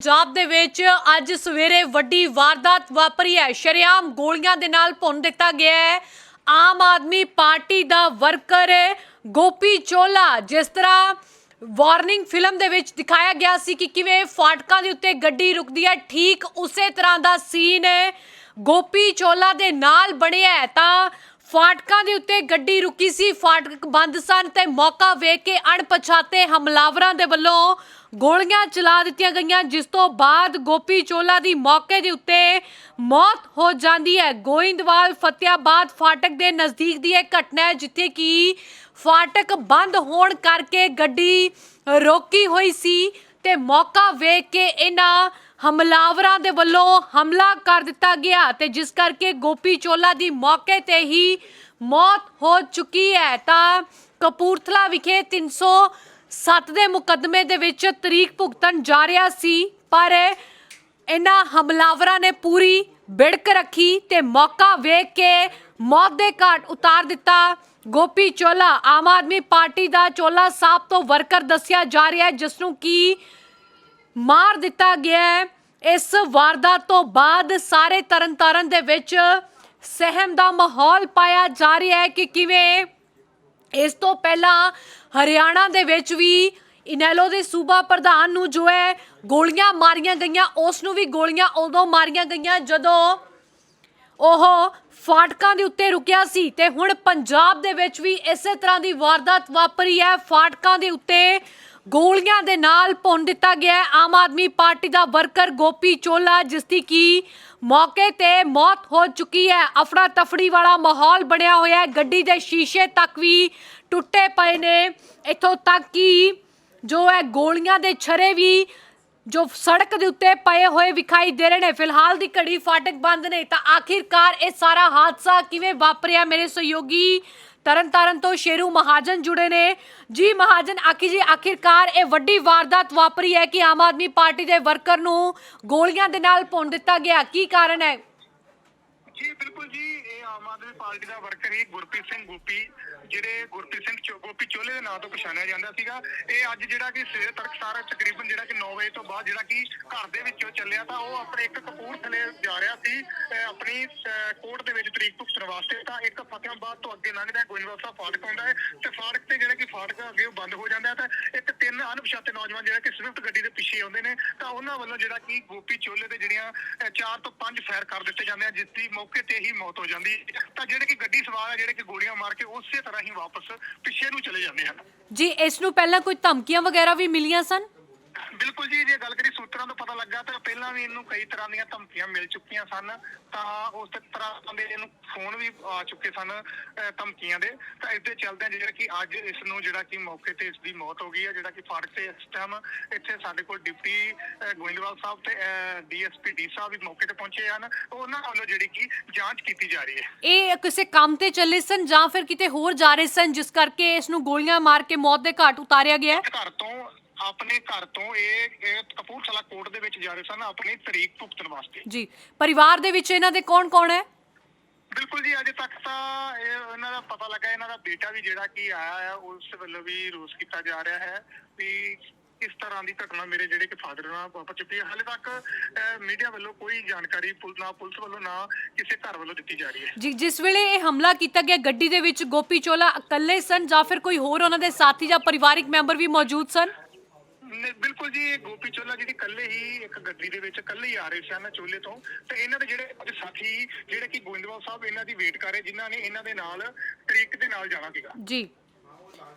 ਪੰਜਾਬ ਦੇ ਵਿੱਚ ਅੱਜ ਸਵੇਰੇ ਵੱਡੀ ਵਾਰਦਾਤ ਵਾਪਰੀ ਹੈ। ਸ਼ਰੇਆਮ ਗੋਲੀਆਂ ਦੇ ਨਾਲ ਭੁੰਨ ਦਿੱਤਾ ਗਿਆ ਹੈ। ਆਮ ਆਦਮੀ ਪਾਰਟੀ ਦਾ ਵਰਕਰ ਗੋਪੀ ਚੋਲਾ, ਜਿਸ ਤਰ੍ਹਾਂ ਵਾਰਨਿੰਗ ਫਿਲਮ ਦੇ ਵਿੱਚ ਦਿਖਾਇਆ ਗਿਆ ਸੀ ਕਿ ਕਿਵੇਂ ਫਾਟਕਾਂ ਦੇ ਉੱਤੇ ਗੱਡੀ ਰੁਕਦੀ ਹੈ। ਠੀਕ ਉਸੇ ਤਰ੍ਹਾਂ ਦਾ ਸੀਨ ਗੋਪੀ ਚੋਲਾ ਦੇ ਨਾਲ ਬਣਿਆ ਤਾਂ ਫਾਟਕਾਂ ਦੇ ਉੱਤੇ ਗੱਡੀ ਰੁਕੀ ਸੀ। ਫਾਟਕ ਬੰਦ ਸਨ ਤੇ ਮੌਕਾ ਵੇਖ ਕੇ ਅਣਪਛਾਤੇ ਹਮਲਾਵਰਾਂ ਦੇ ਵੱਲੋਂ ਗੋਲੀਆਂ ਚਲਾ ਦਿੱਤੀਆਂ ਗਈਆਂ, ਜਿਸ ਤੋਂ ਬਾਅਦ ਗੋਪੀ ਚੋਲਾ ਦੀ ਮੌਕੇ ਦੇ ਉੱਤੇ ਮੌਤ ਹੋ ਜਾਂਦੀ ਹੈ। ਗੋਇੰਦਵਾਲ ਫਤਿਆਬਾਦ ਫਾਟਕ ਦੇ ਨਜ਼ਦੀਕ ਦੀ ਇਹ ਘਟਨਾ ਹੈ, ਜਿੱਥੇ ਕਿ ਫਾਟਕ ਬੰਦ ਹੋਣ ਕਰਕੇ ਗੱਡੀ ਰੋਕੀ ਹੋਈ ਸੀ ਤੇ ਮੌਕਾ ਵੇਖ ਕੇ ਇਹਨਾਂ ਹਮਲਾਵਰਾਂ ਦੇ ਵੱਲੋਂ ਹਮਲਾ ਕਰ ਦਿੱਤਾ ਗਿਆ ਤੇ ਜਿਸ ਕਰਕੇ ਗੋਪੀ ਚੋਲਾ ਦੀ ਮੌਕੇ ਤੇ ਹੀ ਮੌਤ ਹੋ ਚੁੱਕੀ ਹੈ। ਤਾਂ ਕਪੂਰਥਲਾ ਵਿਖੇ 307 ਦੇ ਮੁਕੱਦਮੇ ਦੇ ਵਿੱਚ ਤਰੀਕ ਭੁਗਤਣ ਜਾ ਰਿਹਾ ਸੀ, ਪਰ ਇਹਨਾਂ ਹਮਲਾਵਰਾਂ ਨੇ ਪੂਰੀ ਬਿੜਕ ਰੱਖੀ ਤੇ ਮੌਕਾ ਵੇਖ ਕੇ ਮੌਤ ਦੇ ਘਾਟ ਉਤਾਰ ਦਿੱਤਾ। ਗੋਪੀ ਚੋਲਾ, ਆਮ ਆਦਮੀ ਪਾਰਟੀ ਦਾ ਚੋਲਾ ਸਾਹਿਬ ਤੋਂ ਵਰਕਰ ਦੱਸਿਆ ਜਾ ਰਿਹਾ ਹੈ ਜਿਸ ਨੂੰ ਕੀ ਮਾਰ ਦਿੱਤਾ ਗਿਆ ਹੈ। ਇਸ ਵਾਰਦਾਤ ਤੋਂ ਬਾਅਦ ਸਾਰੇ ਤਰਨਤਾਰਨ ਦੇ ਵਿੱਚ ਸਹਿਮ ਦਾ ਮਾਹੌਲ ਪਾਇਆ ਜਾ ਰਿਹਾ ਹੈ ਕਿ ਕਿਵੇਂ ਇਸ ਤੋਂ ਪਹਿਲਾਂ ਹਰਿਆਣਾ ਦੇ ਵਿੱਚ ਵੀ ਇਨੈਲੋ ਦੇ ਸੂਬਾ ਪ੍ਰਧਾਨ ਨੂੰ ਜੋ ਹੈ ਗੋਲੀਆਂ ਮਾਰੀਆਂ ਗਈਆਂ, ਉਸ ਨੂੰ ਵੀ ਗੋਲੀਆਂ ਉਦੋਂ ਮਾਰੀਆਂ ਗਈਆਂ ਜਦੋਂ ਉਹ ਫਾਟਕਾਂ ਦੇ ਉੱਤੇ ਰੁਕਿਆ ਸੀ ਤੇ ਹੁਣ ਪੰਜਾਬ ਦੇ ਵਿੱਚ ਵੀ ਇਸੇ ਤਰ੍ਹਾਂ ਦੀ ਵਾਰਦਾਤ ਵਾਪਰੀ ਹੈ। ਫਾਟਕਾਂ ਦੇ ਉੱਤੇ ਗੋਲੀਆਂ ਦੇ ਨਾਲ ਭੁੰਨ ਦਿੱਤਾ ਗਿਆ ਆਮ ਆਦਮੀ ਪਾਰਟੀ ਦਾ ਵਰਕਰ ਗੋਪੀ ਚੋਲਾ ਜਿਸ ਦੀ ਕੀ ਮੌਕੇ ਤੇ ਮੌਤ ਹੋ ਚੁੱਕੀ ਹੈ। ਅਫੜਾ ਤਫੜੀ ਵਾਲਾ ਮਾਹੌਲ ਬਣਿਆ ਹੋਇਆ ਹੈ। ਗੱਡੀ ਦੇ ਸ਼ੀਸ਼ੇ ਤੱਕ ਵੀ ਟੁੱਟੇ ਪਏ ਨੇ। ਇੱਥੋਂ ਤੱਕ ਕਿ ਜੋ ਹੈ ਗੋਲੀਆਂ ਦੇ ਛਰੇ ਵੀ ਜੋ ਸੜਕ ਦੇ ਉੱਤੇ ਪਏ ਹੋਏ ਵਿਖਾਈ ਦੇ ਰਹੇ ਨੇ। ਫਿਲਹਾਲ ਦੀ ਘੜੀ ਫਾਟਕ ਬੰਦ ਨੇ। ਤਾਂ ਆਖਿਰਕਾਰ ਇਹ ਸਾਰਾ ਹਾਦਸਾ ਕਿਵੇਂ ਵਾਪਰਿਆ ਮੇਰੇ ਸਹਿਯੋਗੀ ਤਰਨਤਾਰਨ ਤੋਂ ਸ਼ੇਰੂ ਮਹਾਜਨ ਜੁੜੇ ਨੇ। ਜੀ ਮਹਾਜਨ, ਆਖੀ ਜੀ, ਆਖਿਰਕਾਰ ਇਹ ਵੱਡੀ ਵਾਰਦਾਤ ਵਾਪਰੀ ਹੈ ਕਿ ਆਮ ਆਦਮੀ ਪਾਰਟੀ ਦੇ ਵਰਕਰ ਨੂੰ ਗੋਲੀਆਂ ਦੇ ਨਾਲ ਭੁੰਨ ਦਿੱਤਾ ਗਿਆ। ਕੀ ਕਾਰਨ ਹੈ? ਜੀ, ਬਿਲਕੁਲ ਜੀ, ਇਹ ਆਮ ਆਦਮੀ ਪਾਰਟੀ ਦਾ ਵਰਕਰ ਹੀ ਗੁਰਪ੍ਰੀਤ ਸਿੰਘ ਗੋਪੀ ਜਿਹੜੇ ਗੁਰਪ੍ਰੀਤ ਸਿੰਘ ਚੋ- ਗੋਪੀ ਚੋਲੇ ਦੇ ਨਾਂ ਤੋਂ ਪਛਾਣਿਆ ਜਾਂਦਾ ਸੀਗਾ। ਇਹ ਅੱਜ ਜਿਹੜਾ ਕਿ ਸਵੇਰ ਸਾਰਾ ਤਕਰੀਬਨ ਜਿਹੜਾ ਕਿ 9 ਵਜੇ ਤੋਂ ਬਾਅਦ ਜਿਹੜਾ ਕਿ ਘਰ ਦੇ ਵਿੱਚੋਂ ਚੱਲਿਆ, ਤਾਂ ਉਹ ਆਪਣੇ ਇੱਕ ਕਪੂਰਥਲੇ ਜਾ ਰਿਹਾ ਸੀ ਆਪਣੀ, ਅਹ ਕੋਰਟ ਦੇ ਵਿੱਚ ਤਰੀਕ ਭੁਗਤਣ ਵਾਸਤੇ। ਤਾਂ ਇੱਕ ਫਤਿਆਬਾਦ ਤੋਂ ਅੱਗੇ ਲੰਘਦਾ ਗੋਇੰਦਵਾਲ ਸਾਹਿਬ ਫਾਟਕ ਆਉਂਦਾ ਹੈ ਤੇ ਫਾਟਕ ਤੇ ਜਿਹੜਾ ਕਿ ਫਾਟਕ ਅੱਗੇ ਉਹ ਬੰਦ ਹੋ ਜਾਂਦਾ ਹੈ, ਤਾਂ ਇੱਕ ਤਿੰਨ ਅਣਪਛਾਤੇ ਨੌਜਵਾਨ ਜਿਹੜਾ ਕਿ ਸਵਿਫਟ ਗੱਡੀ ਦੇ ਪਿੱਛੇ ਆਉਂਦੇ ਨੇ, ਤਾਂ ਉਹਨਾਂ ਵੱਲੋਂ ਜਿਹੜਾ ਕਿ ਗੋਪੀ ਚੋਲੇ ਦੇ ਜਿਹੜੀਆਂ ਚਾਰ ਤੋਂ ਪੰਜ ਫਾਇਰ ਕਰ ਦਿੱਤੇ ਜਾਂਦੇ ਆ, ਜਿਸ ਦੀ ਮੌਕੇ ਤੇ ਹੀ ਮੌਤ ਹੋ ਜਾਂਦੀ ਤਾਂ ਜਿਹੜੇ ਕਿ ਗੱਡੀ ਸਵਾਰ ਆ, ਜਿਹੜੇ ਕਿ ਗੋਲੀਆਂ ਮਾਰ ਕੇ ਉਸੇ ਤਰ੍ਹਾਂ ਹੀ ਵਾਪਸ ਪਿੱਛੇ ਨੂੰ ਚਲੇ ਜਾਂਦੇ ਹਨ ਜੀ, ਇਸ ਨੂੰ ਪਹਿਲਾਂ ਕੋਈ ਧਮਕੀਆਂ ਵਗੈਰਾ ਵੀ ਮਿਲੀਆਂ ਸਨ? ਬਿਲਕੁਲ ਜੀ ਜੇ ਗੱਲ ਕਰੀ ਸੂਤਰਾਂ ਤੋਂ ਪਤਾ ਲੱਗਾ ਤਾਂ ਪਹਿਲਾਂ ਵੀ ਇਹਨੂੰ ਕਈ ਤਰ੍ਹਾਂ ਦੀਆਂ ਧਮਕੀਆਂ ਮਿਲ ਚੁੱਕੀਆਂ ਸਨ। ਤਾਂ ਉਸ ਤਰ੍ਹਾਂ ਦੇ ਇਹਨੂੰ ਫੋਨ ਵੀ ਆ ਚੁੱਕੇ ਸਨ ਅਹ ਧਮਕੀਆਂ ਦੇ। ਤਾਂ ਇਸ ਦੇ ਚੱਲਦਿਆਂ ਜਿਹੜਾ ਕਿ ਅੱਜ ਇਸ ਨੂੰ ਜਿਹੜਾ ਕਿ ਮੌਕੇ ਤੇ ਇਸ ਦੀ ਮੌਤ ਹੋ ਗਈ ਹੈ ਜਿਹੜਾ ਕਿ ਫਾਟਕ ਤੇ ਇਸ ਟਾਈਮ ਇੱਥੇ ਸਾਡੇ ਕੋਲ ਡਿਪਟੀ ਅਹ ਗੋਇੰਦਵਾਲ ਸਾਹਿਬ ਤੇ ਡੀਐਸਪੀ ਡੀ ਸਾਹਿਬ ਵੀ ਮੌਕੇ ਤੇ ਪਹੁੰਚੇ ਹਨ। ਉਹਨਾਂ ਵੱਲੋਂ ਜਿਹੜੀ ਕਿ ਜਾਂਚ ਕੀਤੀ ਜਾ ਰਹੀ ਹੈ। ਇਹ ਕਿਸੇ ਕੰਮ ਤੇ ਚੱਲੇ ਸਨ ਜਾਂ ਫਿਰ ਕਿਤੇ ਹੋਰ ਜਾ ਰਹੇ ਸਨ ਜਿਸ ਕਰਕੇ ਇਸ ਨੂੰ ਗੋਲੀਆਂ ਮਾਰ ਕੇ ਮੌਤ ਦੇ ਘਾਟ ਉਤਾਰਿਆ ਗਿਆ ਹੈ? ਘਰ ਤੋਂ ਆਪਣੇ ਘਰ ਤੋਂ ਇਹ ਇਹ ਕਪੂਰਥਲਾ ਕੋਰਟ ਦੇ ਵਿੱਚ ਜਾ ਰਹੇ ਸਨ ਆਪਣੀ ਤਰੀਕ ਭੁਗਤਣ ਵਾਸਤੇ। ਜੀ ਪਰਿਵਾਰ ਦੇ ਵਿੱਚ ਇਹਨਾਂ ਦੇ ਕੌਣ ਕੌਣ ਹੈ? ਬਿਲਕੁਲ ਜੀ ਅਜੇ ਤੱਕ ਤਾਂ ਇਹ ਇਹਨਾਂ ਦਾ ਪਤਾ ਲੱਗਾ ਇਹਨਾਂ ਦਾ ਬੇਟਾ ਵੀ ਜਿਹੜਾ ਕਿ ਆਇਆ ਹੈ ਉਸ ਵੱਲੋਂ ਵੀ ਰੋਸ ਕੀਤਾ ਜਾ ਰਿਹਾ ਹੈ ਵੀ ਇਸ ਤਰ੍ਹਾਂ ਦੀ ਘਟਨਾ ਮੇਰੇ ਜਿਹੜੇ ਕਿ ਫਾਦਰ ਨਾਲ ਵਾਪਰ ਚੁੱਕੀ ਹੈ। ਹਾਲੇ ਤੱਕ ਮੀਡੀਆ ਵੱਲੋਂ ਕੋਈ ਜਾਣਕਾਰੀ ਪੁਲ- ਨਾ ਪੁਲਿਸ ਵੱਲੋਂ ਨਾ ਕਿਸੇ ਘਰ ਵੱਲੋਂ ਦਿੱਤੀ ਜਾ ਰਹੀ ਹੈ। ਜੀ ਜਿਸ ਵੇਲੇ ਇਹ ਹਮਲਾ ਕੀਤਾ ਗਿਆ ਗੱਡੀ ਦੇ ਵਿੱਚ ਗੋਪੀ ਚੋਲਾ ਇਕੱਲੇ ਸਨ ਜਾਂ ਫਿਰ ਕੋਈ ਹੋਰ ਉਹਨਾਂ ਦੇ ਸਾਥੀ ਜਾਂ ਪਰਿਵਾਰਿਕ ਮੈਂਬਰ ਵੀ ਮੌਜੂਦ ਸਨ? ਨਹੀਂ, ਬਿਲਕੁਲ ਜੀ ਇਹ ਗੋਪੀ ਚੋਲਾ ਜਿਹੜੀ ਕੱਲੇ ਹੀ ਇੱਕ ਗੱਡੀ ਦੇ ਵਿੱਚ ਕੱਲੇ ਹੀ ਆ ਰਹੇ ਸਨ ਚੋਲੇ ਤੋਂ ਤੇ ਇਹਨਾਂ ਦੇ ਜਿਹੜੇ ਅੱਜ ਸਾਥੀ ਜਿਹੜੇ ਕਿ ਗੋਇੰਦਵਾਲ ਸਾਹਿਬ ਇਹਨਾਂ ਦੀ ਵੇਟ ਕਰ ਰਹੇ ਜਿਨ੍ਹਾਂ ਨੇ ਇਹਨਾਂ ਦੇ ਨਾਲ ਤਰੀਕ ਦੇ ਨਾਲ ਜਾਣਾ ਸੀਗਾ ਜੀ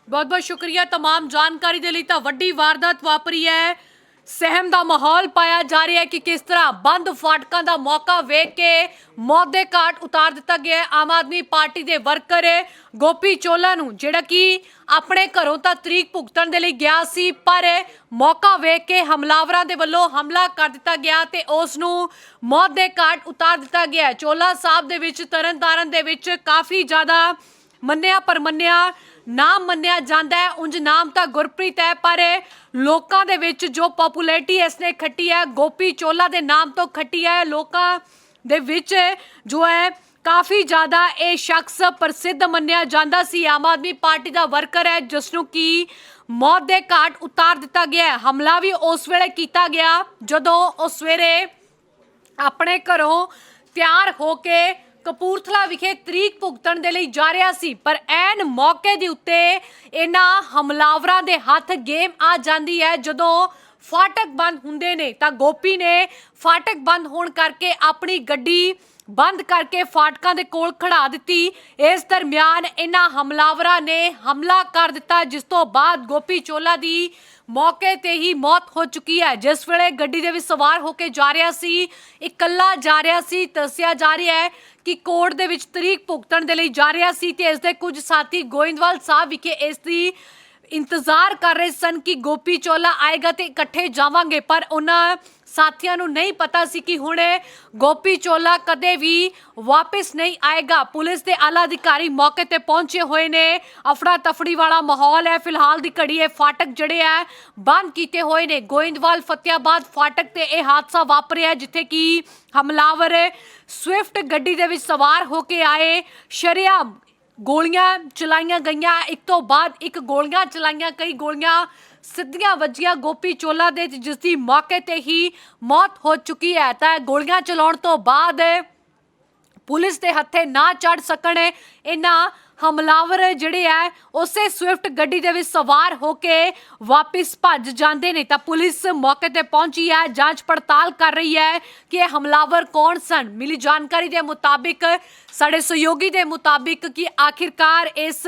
ਬਹੁਤ ਬਹੁਤ ਸ਼ੁਕਰੀਆ तमाम ਜਾਣਕਾਰੀ ਦੇ ਲਈ ਤਾਂ ਵੱਡੀ ਵਾਰਦਾਤ ਵਾਪਰੀ ਹੈ ਸਹਿਮ ਦਾ ਮਾਹੌਲ ਪਾਇਆ ਜਾ ਰਿਹਾ ਹੈ ਕਿ ਕਿਸ ਤਰ੍ਹਾਂ ਬੰਦ ਫਾਟਕਾਂ ਦਾ ਮੌਕਾ ਵੇਖ ਕੇ ਮੌਤ ਦੇ ਘਾਟ ਉਤਾਰ ਦਿੱਤਾ ਗਿਆ ਹੈ। ਆਮ ਆਦਮੀ ਪਾਰਟੀ ਦੇ ਵਰਕਰ ਗੋਪੀ ਚੋਲਾ ਨੂੰ, ਜਿਹੜਾ ਕਿ ਆਪਣੇ ਘਰੋਂ ਤਾਂ ਤਰੀਕ ਭੁਗਤਣ ਦੇ ਲਈ ਗਿਆ ਸੀ, ਪਰ ਮੌਕਾ ਵੇਖ ਕੇ ਹਮਲਾਵਰਾਂ ਦੇ ਵੱਲੋਂ ਹਮਲਾ ਕਰ ਦਿੱਤਾ ਗਿਆ ਤੇ ਉਸ ਨੂੰ ਮੌਤ ਦੇ ਘਾਟ ਉਤਾਰ ਦਿੱਤਾ ਗਿਆ ਚੋਲਾ ਸਾਹਿਬ ਦੇ ਵਿੱਚ, ਤਰਨਤਾਰਨ ਦੇ ਵਿੱਚ ਕਾਫੀ ਜ਼ਿਆਦਾ ਮੰਨਿਆ ਪਰ ਮੰਨਿਆ, ਨਾਮ ਮੰਨਿਆ ਜਾਂਦਾ ਹੈ। ਉਂਝ ਨਾਮ ਤਾਂ ਗੁਰਪ੍ਰੀਤ ਹੈ, ਪਰ ਲੋਕਾਂ ਦੇ ਵਿੱਚ ਜੋ ਪਪੂਲੈਰਿਟੀ ਇਸਨੇ ਖੱਟੀ ਹੈ, ਗੋਪੀ ਚੋਲਾ ਦੇ ਨਾਮ ਤੋਂ ਖੱਟੀ ਹੈ। ਲੋਕਾਂ ਦੇ ਵਿੱਚ ਜੋ ਹੈ, ਕਾਫੀ ਜ਼ਿਆਦਾ ਇਹ ਸ਼ਖਸ ਪ੍ਰਸਿੱਧ ਮੰਨਿਆ ਜਾਂਦਾ ਸੀ। ਆਮ ਆਦਮੀ ਪਾਰਟੀ ਦਾ ਵਰਕਰ ਹੈ ਜਿਸ ਨੂੰ ਕੀ ਮੌਤ ਦੇ ਘਾਟ ਉਤਾਰ ਦਿੱਤਾ ਗਿਆ ਹੈ। ਹਮਲਾ ਵੀ ਉਸ ਵੇਲੇ ਕੀਤਾ ਗਿਆ, ਜਦੋਂ ਉਹ ਸਵੇਰੇ ਆਪਣੇ ਘਰੋਂ ਤਿਆਰ ਹੋ ਕੇ ਕਪੂਰਥਲਾ ਵਿਖੇ ਤਰੀਕ ਭੁਗਤਣ ਦੇ ਲਈ ਜਾ ਰਿਹਾ ਸੀ, ਪਰ ਐਨ ਮੌਕੇ ਦੇ ਉੱਤੇ ਇਹਨਾਂ ਹਮਲਾਵਰਾਂ ਦੇ ਹੱਥ ਗੇਮ ਆ ਜਾਂਦੀ ਹੈ। ਜਦੋਂ ਫਾਟਕ ਬੰਦ ਹੁੰਦੇ ਨੇ ਤਾਂ ਗੋਪੀ ਨੇ ਫਾਟਕ ਬੰਦ ਹੋਣ ਕਰਕੇ ਆਪਣੀ ਗੱਡੀ ਬੰਦ ਕਰਕੇ ਫਾਟਕਾਂ ਦੇ ਕੋਲ ਖੜਾ ਦਿੱਤੀ। ਇਸ ਦਰਮਿਆਨ ਇਹਨਾਂ ਹਮਲਾਵਰਾਂ ਨੇ ਹਮਲਾ ਕਰ ਦਿੱਤਾ, ਜਿਸ ਤੋਂ ਬਾਅਦ ਗੋਪੀ ਚੋਲਾ ਦੀ ਮੌਕੇ ਤੇ ਹੀ ਮੌਤ ਹੋ ਚੁੱਕੀ ਹੈ। ਜਿਸ ਵੇਲੇ ਗੱਡੀ ਦੇ ਵਿੱਚ ਸਵਾਰ ਹੋ ਕੇ ਜਾ ਰਿਹਾ ਸੀ, ਇਕੱਲਾ ਜਾ ਰਿਹਾ ਸੀ, ਦੱਸਿਆ ਜਾ ਰਿਹਾ ਹੈ ਕਿ ਕੋਰਟ ਦੇ ਵਿੱਚ ਤਰੀਕ ਭੁਗਤਣ ਦੇ ਲਈ ਜਾ ਰਿਹਾ ਸੀ ਤੇ ਇਸ ਦੇ ਕੁਝ ਸਾਥੀ ਗੋਇੰਦਵਾਲ ਸਾਹਿਬ ਵਿਖੇ ਇਸ ਦੀ ਇੰਤਜ਼ਾਰ ਕਰ ਰਹੇ ਸਨ ਕਿ ਗੋਪੀ ਚੋਲਾ ਆਏਗਾ ਤੇ ਇਕੱਠੇ ਜਾਵਾਂਗੇ, ਪਰ ਉਹਨਾਂ ਸਾਥੀਆਂ ਨੂੰ ਨਹੀਂ ਪਤਾ ਸੀ ਕਿ ਹੁਣ ਗੋਪੀ ਚੋਲਾ ਕਦੇ ਵੀ ਵਾਪਸ ਨਹੀਂ ਆਏਗਾ। ਪੁਲਿਸ ਦੇ ਆਲਾ ਅਧਿਕਾਰੀ ਮੌਕੇ ਤੇ ਪਹੁੰਚੇ ਹੋਏ ਨੇ। ਅਫੜਾ ਤਫੜੀ ਵਾਲਾ ਮਾਹੌਲ ਹੈ। ਫਿਲਹਾਲ ਦੀ ਘੜੀ ਇਹ ਫਾਟਕ ਜਿਹੜੇ ਹੈ ਬੰਦ ਕੀਤੇ ਹੋਏ ਨੇ। ਗੋਇੰਦਵਾਲ, ਫਤਿਆਬਾਦ ਫਾਟਕ ਤੇ ਇਹ ਹਾਦਸਾ ਵਾਪਰਿਆ ਜਿੱਥੇ ਕਿ ਹਮਲਾਵਰ ਸਵਿਫਟ ਗੱਡੀ ਦੇ ਵਿੱਚ ਸਵਾਰ ਹੋ ਕੇ ਆਏ। ਸ਼ਰੇਆਮ ਗੋਲੀਆਂ ਚਲਾਈਆਂ ਗਈਆਂ। ਇੱਕ ਤੋਂ ਬਾਅਦ ਇੱਕ ਗੋਲੀਆਂ ਚਲਾਈਆਂ, ਕਈ ਗੋਲੀਆਂ ਸਿੱਧੀਆਂ ਵੱਜੀਆਂ ਗੋਪੀ ਚੋਲਾ ਦੇ ਜਿਸ ਦੀ ਮੌਕੇ ਤੇ ਹੀ ਮੌਤ ਹੋ ਚੁੱਕੀ ਹੈ। ਤਾਂ ਗੋਲੀਆਂ ਚਲਾਉਣ ਤੋਂ ਬਾਅਦ ਪੁਲਿਸ ਦੇ ਹੱਥੇ ਨਾ ਚੜ ਸਕਣ ਇਹਨਾਂ ਹਮਲਾਵਰ ਜਿਹੜੇ ਆ, ਉਸੇ ਸਵਿਫਟ ਗੱਡੀ ਦੇ ਵਿੱਚ ਸਵਾਰ ਹੋ ਕੇ ਵਾਪਸ ਭੱਜ ਜਾਂਦੇ ਨੇ। ਤਾਂ ਪੁਲਿਸ ਮੌਕੇ ਤੇ ਪਹੁੰਚੀ ਹੈ, ਜਾਂਚ ਪੜਤਾਲ ਕਰ ਰਹੀ ਹੈ ਕਿ ਇਹ ਹਮਲਾਵਰ ਕੌਣ ਸਨ। ਮਿਲੀ ਜਾਣਕਾਰੀ ਦੇ ਮੁਤਾਬਿਕ, ਸਾਡੇ ਸਹਿਯੋਗੀ ਦੇ ਮੁਤਾਬਿਕ ਕਿ ਆਖਿਰਕਾਰ ਇਸ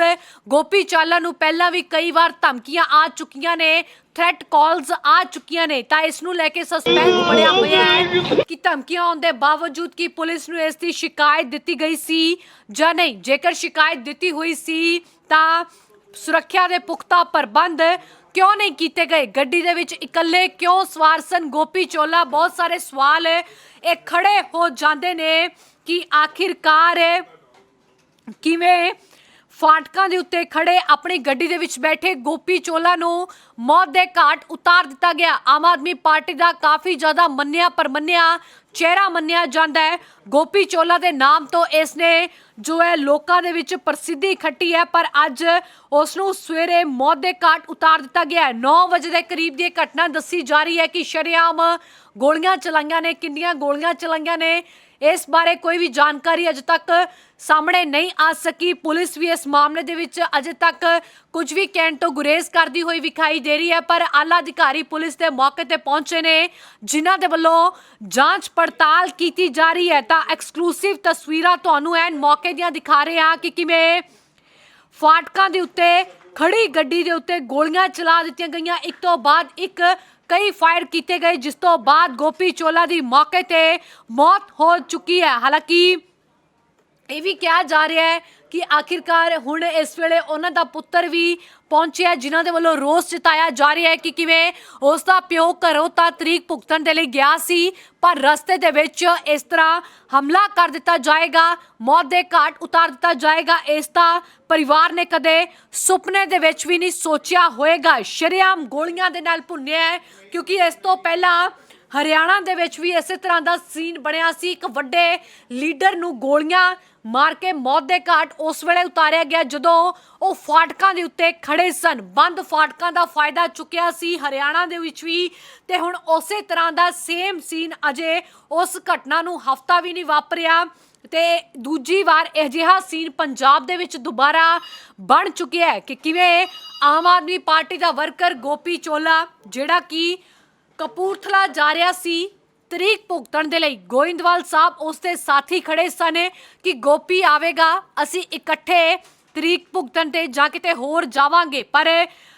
ਗੋਪੀ ਚਾਲਾ ਨੂੰ ਪਹਿਲਾਂ ਵੀ ਕਈ ਵਾਰ ਧਮਕੀਆਂ ਆ ਚੁੱਕੀਆਂ ਨੇ। ਥ੍ਰੈਟ ਕਾਲਸ ਆ ਚੁੱਕੀਆਂ ਨੇ, ਤਾਂ ਇਸ ਨੂੰ ਲੈ ਕੇ ਸਸਪੈਂਸ ਬਣਿਆ ਹੋਇਆ ਹੈ ਕਿ ਧਮਕੀਆਂ ਆਉਣ ਦੇ ਬਾਵਜੂਦ ਕਿ ਪੁਲਿਸ ਨੂੰ ਇਸ ਦੀ ਸ਼ਿਕਾਇਤ ਦਿੱਤੀ ਗਈ ਸੀ ਜਾਂ ਨਹੀਂ। ਜੇਕਰ ਸ਼ਿਕਾਇਤ ਦਿੱਤੀ ਹੋਈ ਸੀ, ਤਾਂ ਸੁਰੱਖਿਆ ਦੇ ਪੁਖਤਾ ਪ੍ਰਬੰਧ ਕਿਉਂ ਨਹੀਂ ਕੀਤੇ ਗਏ? ਗੱਡੀ ਦੇ ਵਿੱਚ ਇਕੱਲੇ ਕਿਉਂ ਸਵਾਰ ਸਨ ਗੋਪੀ ਚੋਲਾ? ਬਹੁਤ ਸਾਰੇ ਸਵਾਲ ਇਹ ਖੜੇ ਹੋ ਜਾਂਦੇ ਨੇ ਕਿ ਆਖਿਰਕਾਰ ਕਿਵੇਂ ਫਾਟਕਾਂ ਦੇ ਉੱਤੇ ਖੜੇ ਆਪਣੀ ਗੱਡੀ ਦੇ ਵਿੱਚ ਬੈਠੇ ਗੋਪੀ ਚੋਲਾ ਨੂੰ ਮੌਤ ਦੇ ਘਾਟ ਉਤਾਰ ਦਿੱਤਾ ਗਿਆ। ਆਮ ਆਦਮੀ ਪਾਰਟੀ ਦਾ ਕਾਫੀ ਜ਼ਿਆਦਾ ਮੰਨਿਆ ਪਰਮੰਨਿਆ ਚਿਹਰਾ ਮੰਨਿਆ ਜਾਂਦਾ ਹੈ। ਗੋਪੀ ਚੋਲਾ ਦੇ ਨਾਮ ਤੋਂ ਇਸ ਨੇ ਜੋ ਹੈ ਲੋਕਾਂ ਦੇ ਵਿੱਚ ਪ੍ਰਸਿੱਧੀ ਖੱਟੀ ਹੈ, ਪਰ ਅੱਜ ਉਸ ਨੂੰ ਸਵੇਰੇ ਮੌਤ ਦੇ ਘਾਟ ਉਤਾਰ ਦਿੱਤਾ ਗਿਆ ਹੈ। 9 ਵਜੇ ਦੇ ਕਰੀਬ ਦੀ ਇਹ ਘਟਨਾ ਦੱਸੀ ਜਾ ਰਹੀ ਹੈ ਕਿ ਸ਼ਰੇਆਮ ਗੋਲੀਆਂ ਚਲਾਈਆਂ ਨੇ। ਕਿੰਨੀਆਂ ਗੋਲੀਆਂ ਚਲਾਈਆਂ ਨੇ? ਇਸ ਬਾਰੇ ਕੋਈ ਵੀ ਜਾਣਕਾਰੀ ਅਜੇ ਤੱਕ ਸਾਹਮਣੇ ਨਹੀਂ ਆ ਸਕੀ। ਪੁਲਿਸ ਵੀ ਇਸ ਮਾਮਲੇ ਦੇ ਵਿੱਚ ਅਜੇ ਤੱਕ ਕੁਝ ਵੀ ਕਹਿਣ ਤੋਂ ਗੁਰੇਜ਼ ਕਰਦੀ ਹੋਈ ਵਿਖਾਈ ਦੇ ਰਹੀ ਹੈ, ਪਰ ਆਲਾ ਅਧਿਕਾਰੀ ਪੁਲਿਸ ਦੇ ਮੌਕੇ ਤੇ ਪਹੁੰਚੇ ਨੇ, ਜਿਨ੍ਹਾਂ ਦੇ ਵੱਲੋਂ ਜਾਂਚ ਪੜਤਾਲ ਕੀਤੀ ਜਾ ਰਹੀ ਹੈ। ਤਾਂ ਐਕਸਕਲੂਸਿਵ ਤਸਵੀਰਾਂ ਤੁਹਾਨੂੰ ਐਨ ਮੌਕੇ ਦੀਆਂ ਦਿਖਾ ਰਹੇ ਹਾਂ ਕਿ ਕਿਵੇਂ ਫਾਟਕਾਂ ਦੇ ਉੱਤੇ ਖੜੀ ਗੱਡੀ ਦੇ ਉੱਤੇ ਗੋਲੀਆਂ ਚਲਾ ਦਿੱਤੀਆਂ ਗਈਆਂ। ਇੱਕ ਤੋਂ ਬਾਅਦ ਇੱਕ ਕਈ ਫਾਇਰ ਕੀਤੇ ਗਏ, ਜਿਸ ਤੋਂ ਬਾਅਦ ਗੋਪੀ ਚੋਲਾ ਦੀ ਮੌਕੇ ਤੇ ਮੌਤ ਹੋ ਚੁੱਕੀ ਹੈ। ਹਾਲਾਂਕਿ ਇਹ ਵੀ ਕਿਹਾ ਜਾ ਰਿਹਾ ਹੈ ਕਿ ਆਖਿਰਕਾਰ ਹੁਣ ਇਸ ਵੇਲੇ ਉਹਨਾਂ ਦਾ ਪੁੱਤਰ ਵੀ ਪਹੁੰਚਿਆ ਜਿਨ੍ਹਾਂ ਦੇ ਵੱਲੋਂ ਰੋਸ ਜਤਾਇਆ ਜਾ ਰਿਹਾ ਹੈ ਕਿ ਕਿਵੇਂ ਉਸ ਦਾ ਪਿਓ ਘਰੋਂ ਤਾਂ ਤਰੀਕ ਭੁਗਤਣ ਦੇ ਲਈ ਗਿਆ ਸੀ, ਪਰ ਰਸਤੇ ਦੇ ਵਿੱਚ ਇਸ ਤਰ੍ਹਾਂ ਹਮਲਾ ਕਰ ਦਿੱਤਾ ਜਾਏਗਾ, ਮੌਤ ਦੇ ਘਾਟ ਉਤਾਰ ਦਿੱਤਾ ਜਾਏਗਾ, ਇਸ ਦਾ ਪਰਿਵਾਰ ਨੇ ਕਦੇ ਸੁਪਨੇ ਦੇ ਵਿੱਚ ਵੀ ਨਹੀਂ ਸੋਚਿਆ ਹੋਵੇਗਾ ਸ਼ਰੇਆਮ ਗੋਲੀਆਂ ਦੇ ਨਾਲ ਭੁੰਨਿਆ ਹੈ, ਕਿਉਂਕਿ ਇਸ ਤੋਂ ਪਹਿਲਾਂ ਹਰਿਆਣਾ ਦੇ ਵਿੱਚ ਵੀ ਇਸੇ ਤਰ੍ਹਾਂ ਦਾ ਸੀਨ ਬਣਿਆ ਸੀ। ਇੱਕ ਵੱਡੇ ਲੀਡਰ ਨੂੰ ਗੋਲੀਆਂ ਮਾਰ ਕੇ ਮੌਤ ਦੇ ਘਾਟ ਉਸ ਵੇਲੇ ਉਤਾਰਿਆ ਗਿਆ ਜਦੋਂ ਉਹ ਫਾਟਕਾਂ ਦੇ ਉੱਤੇ ਖੜੇ ਸਨ। ਬੰਦ ਫਾਟਕਾਂ ਦਾ ਫਾਇਦਾ ਚੁੱਕਿਆ ਸੀ, ਹਰਿਆਣਾ ਦੇ ਵਿੱਚ ਵੀ। ਤੇ ਹੁਣ ਉਸੇ ਤਰ੍ਹਾਂ ਦਾ ਸੇਮ ਸੀਨ ਅਜੇ ਉਸ ਘਟਨਾ ਨੂੰ ਹਫਤਾ ਵੀ ਨਹੀਂ ਵਾਪਰਿਆ। ਤੇ ਦੂਜੀ ਵਾਰ ਅਜਿਹਾ ਸੀਨ ਪੰਜਾਬ ਦੇ ਵਿੱਚ ਦੁਬਾਰਾ ਬਣ ਚੁੱਕਿਆ ਹੈ ਕਿ ਕਿਵੇਂ ਆਮ ਆਦਮੀ ਪਾਰਟੀ ਦਾ ਵਰਕਰ ਗੋਪੀ ਚੋਲਾ, ਜਿਹੜਾ ਕਿ ਕਪੂਰਥਲਾ ਜਾ ਰਿਹਾ ਸੀ ਤਰੀਕ ਭੁਗਤਣ ਦੇ ਲਈ ਗੋਇੰਦਵਾਲ ਸਾਹਿਬ ਉਸ ਦੇ ਸਾਥੀ ਖੜੇ ਸਨ ਕਿ ਗੋਪੀ ਆਵੇਗਾ, ਅਸੀਂ ਇਕੱਠੇ ਤਰੀਕ ਭੁਗਤਣ ਤੇ ਜਾ ਕਿਤੇ ਹੋਰ ਜਾਵਾਂਗੇ। ਪਰ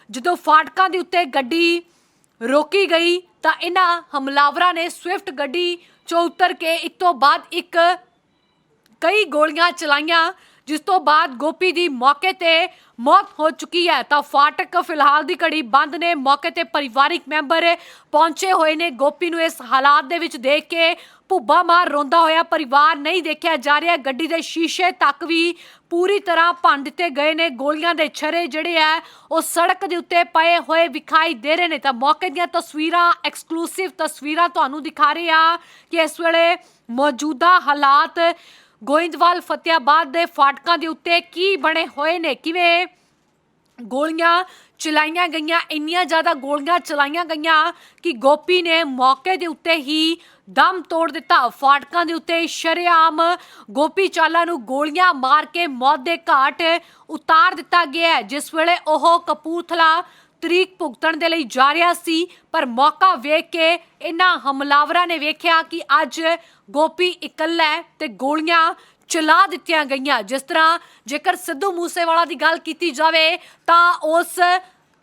ਜਦੋਂ ਫਾਟਕਾਂ ਦੇ ਉੱਤੇ ਗੱਡੀ ਰੋਕੀ ਗਈ ਤਾਂ ਇਹਨਾਂ ਹਮਲਾਵਰਾਂ ਨੇ ਸਵਿਫਟ ਗੱਡੀ ਚੋਂ ਉਤਰ ਕੇ ਇੱਕ ਤੋਂ ਬਾਅਦ ਇੱਕ ਕਈ ਗੋਲੀਆਂ ਚਲਾਈਆਂ। ਜਿਸ ਤੋਂ ਬਾਅਦ ਗੋਪੀ ਦੀ ਮੌਕੇ ਤੇ ਮੌਤ ਹੋ ਚੁੱਕੀ ਹੈ, ਤਾਂ ਫਾਟਕ ਫਿਲਹਾਲ ਦੀ ਘੜੀ ਬੰਦ ਨੇ ਮੌਕੇ ਤੇ ਪਰਿਵਾਰਿਕ ਮੈਂਬਰ ਪਹੁੰਚੇ ਹੋਏ ਨੇ। ਗੋਪੀ ਨੂੰ ਇਸ ਹਾਲਾਤ ਦੇ ਵਿੱਚ ਦੇਖ ਕੇ ਭੁੱਬਾ ਮਾਰ ਰੋਂਦਾ ਹੋਇਆ ਪਰਿਵਾਰ ਨਹੀਂ ਦੇਖਿਆ ਜਾ ਰਿਹਾ। ਗੱਡੀ ਦੇ ਸ਼ੀਸ਼ੇ ਤੱਕ ਵੀ ਪੂਰੀ ਤਰ੍ਹਾਂ ਭੰਨ ਦਿੱਤੇ ਗਏ ਨੇ। ਗੋਲੀਆਂ ਦੇ ਛਰੇ ਜਿਹੜੇ ਆ, ਉਹ ਸੜਕ ਦੇ ਉੱਤੇ ਪਏ ਹੋਏ ਵਿਖਾਈ ਦੇ ਰਹੇ ਨੇ। ਤਾਂ ਮੌਕੇ ਦੀਆਂ ਤਸਵੀਰਾਂ ਐਕਸਕਲੂਸਿਵ ਤਸਵੀਰਾਂ ਤੁਹਾਨੂੰ ਦਿਖਾ ਰਹੇ ਆ ਕਿ ਇਸ ਵੇਲੇ ਮੌਜੂਦਾ ਹਾਲਾਤ ਗੋਇੰਦਵਾਲ ਫਤਿਆਬਾਦ ਦੇ ਫਾਟਕਾਂ ਦੇ ਉੱਤੇ ਕੀ ਬਣੇ ਹੋਏ ਨੇ? ਕਿਵੇਂ ਗੋਲੀਆਂ ਚਲਾਈਆਂ ਗਈਆਂ? ਇੰਨੀਆਂ ਜ਼ਿਆਦਾ ਗੋਲੀਆਂ ਚਲਾਈਆਂ ਗਈਆਂ ਕਿ ਗੋਪੀ ਨੇ ਮੌਕੇ ਦੇ ਉੱਤੇ ਹੀ ਦਮ ਤੋੜ ਦਿੱਤਾ। ਫਾਟਕਾਂ ਦੇ ਉੱਤੇ ਸ਼ਰੇਆਮ ਗੋਪੀ ਚਾਲਾ ਨੂੰ ਗੋਲੀਆਂ ਮਾਰ ਕੇ ਮੌਤ ਦੇ ਘਾਟ ਉਤਾਰ ਦਿੱਤਾ ਗਿਆ ਹੈ। ਜਿਸ ਵੇਲੇ ਉਹ ਕਪੂਰਥਲਾ ਤਰੀਕ ਭੁਗਤਣ ਦੇ ਲਈ ਜਾ ਰਿਹਾ ਸੀ, ਪਰ ਮੌਕਾ ਵੇਖ ਕੇ ਇਹਨਾਂ ਹਮਲਾਵਰਾਂ ਨੇ ਵੇਖਿਆ ਕਿ ਅੱਜ ਗੋਪੀ ਇਕੱਲਾ ਹੈ ਤੇ ਗੋਲੀਆਂ ਚਲਾ ਦਿੱਤੀਆਂ ਗਈਆਂ। ਜਿਸ ਤਰ੍ਹਾਂ ਜੇਕਰ ਸਿੱਧੂ ਮੂਸੇਵਾਲਾ ਦੀ ਗੱਲ ਕੀਤੀ ਜਾਵੇ, ਤਾਂ ਉਸ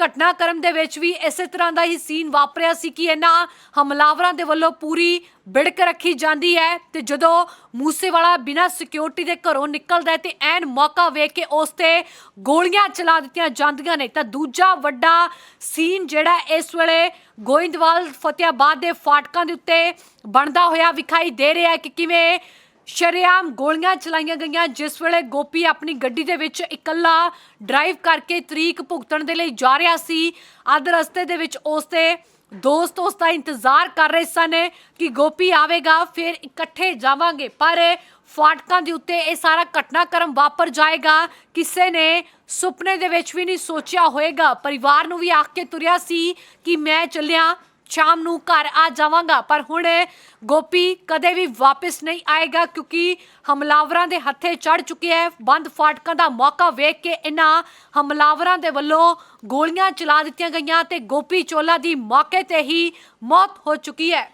ਘਟਨਾਕ੍ਰਮ ਦੇ ਵਿੱਚ ਵੀ ਇਸੇ ਤਰ੍ਹਾਂ ਦਾ ਹੀ ਸੀਨ ਵਾਪਰਿਆ ਸੀ ਕਿ ਇਹਨਾਂ ਹਮਲਾਵਰਾਂ ਦੇ ਵੱਲੋਂ ਪੂਰੀ ਬਿੜਕ ਰੱਖੀ ਜਾਂਦੀ ਹੈ ਤੇ ਜਦੋਂ ਮੂਸੇਵਾਲਾ ਬਿਨਾਂ ਸਿਕਿਉਰਿਟੀ ਦੇ ਘਰੋਂ ਨਿਕਲਦਾ ਹੈ ਤੇ ਐਨ ਮੌਕਾ ਵੇਖ ਕੇ ਉਸ ਤੇ ਗੋਲੀਆਂ ਚਲਾ ਦਿੱਤੀਆਂ ਜਾਂਦੀਆਂ ਨੇ, ਤਾਂ ਦੂਜਾ ਵੱਡਾ ਸੀਨ ਜਿਹੜਾ ਇਸ ਵੇਲੇ ਗੋਇੰਦਵਾਲ ਫਤਿਆਬਾਦ ਦੇ ਫਾਟਕਾਂ ਦੇ ਉੱਤੇ ਬਣਦਾ ਹੋਇਆ ਵਿਖਾਈ ਦੇ ਰਿਹਾ ਹੈ ਕਿ ਕਿਵੇਂ ਸ਼ਰੇਆਮ ਗੋਲੀਆਂ ਚਲਾਈਆਂ ਗਈਆਂ, ਜਿਸ ਵੇਲੇ ਗੋਪੀ ਆਪਣੀ ਗੱਡੀ ਦੇ ਵਿੱਚ ਇਕੱਲਾ ਡਰਾਈਵ ਕਰਕੇ ਤਰੀਕ ਭੁਗਤਣ ਦੇ ਲਈ ਜਾ ਰਿਹਾ ਸੀ। ਅੱਧ ਰਸਤੇ ਦੇ ਵਿੱਚ ਉਸ ਦੇ ਦੋਸਤ ਉਸ ਦਾ ਇੰਤਜ਼ਾਰ ਕਰ ਰਹੇ ਸਨ ਕਿ ਗੋਪੀ ਆਵੇਗਾ, ਫਿਰ ਇਕੱਠੇ ਜਾਵਾਂਗੇ, ਪਰ ਫਾਟਕਾਂ ਦੇ ਉੱਤੇ ਇਹ ਸਾਰਾ ਘਟਨਾਕ੍ਰਮ ਵਾਪਰ ਜਾਏਗਾ। ਕਿਸੇ ਨੇ ਸੁਪਨੇ ਦੇ ਵਿੱਚ ਵੀ ਨਹੀਂ ਸੋਚਿਆ ਹੋਏਗਾ। ਪਰਿਵਾਰ ਨੂੰ ਵੀ ਆਖ ਕੇ ਤੁਰਿਆ ਸੀ ਕਿ ਮੈਂ ਚੱਲਿਆ ਸ਼ਾਮ ਨੂੰ ਘਰ ਆ ਜਾਵਾਂਗਾ। ਪਰ ਹੁਣ ਗੋਪੀ ਕਦੇ ਵੀ ਵਾਪਸ ਨਹੀਂ ਆਏਗਾ ਕਿਉਂਕਿ ਹਮਲਾਵਰਾਂ ਦੇ ਹੱਥੇ ਚੜ ਚੁੱਕਿਆ ਹੈ। ਬੰਦ ਫਾਟਕਾਂ ਦਾ ਮੌਕਾ ਵੇਖ ਕੇ ਇਹਨਾਂ ਹਮਲਾਵਰਾਂ ਦੇ ਵੱਲੋਂ ਗੋਲੀਆਂ ਚਲਾ ਦਿੱਤੀਆਂ ਗਈਆਂ ਤੇ ਗੋਪੀ ਚੋਲਾ ਦੀ ਮੌਕੇ ਤੇ ਹੀ ਮੌਤ ਹੋ ਚੁੱਕੀ ਹੈ।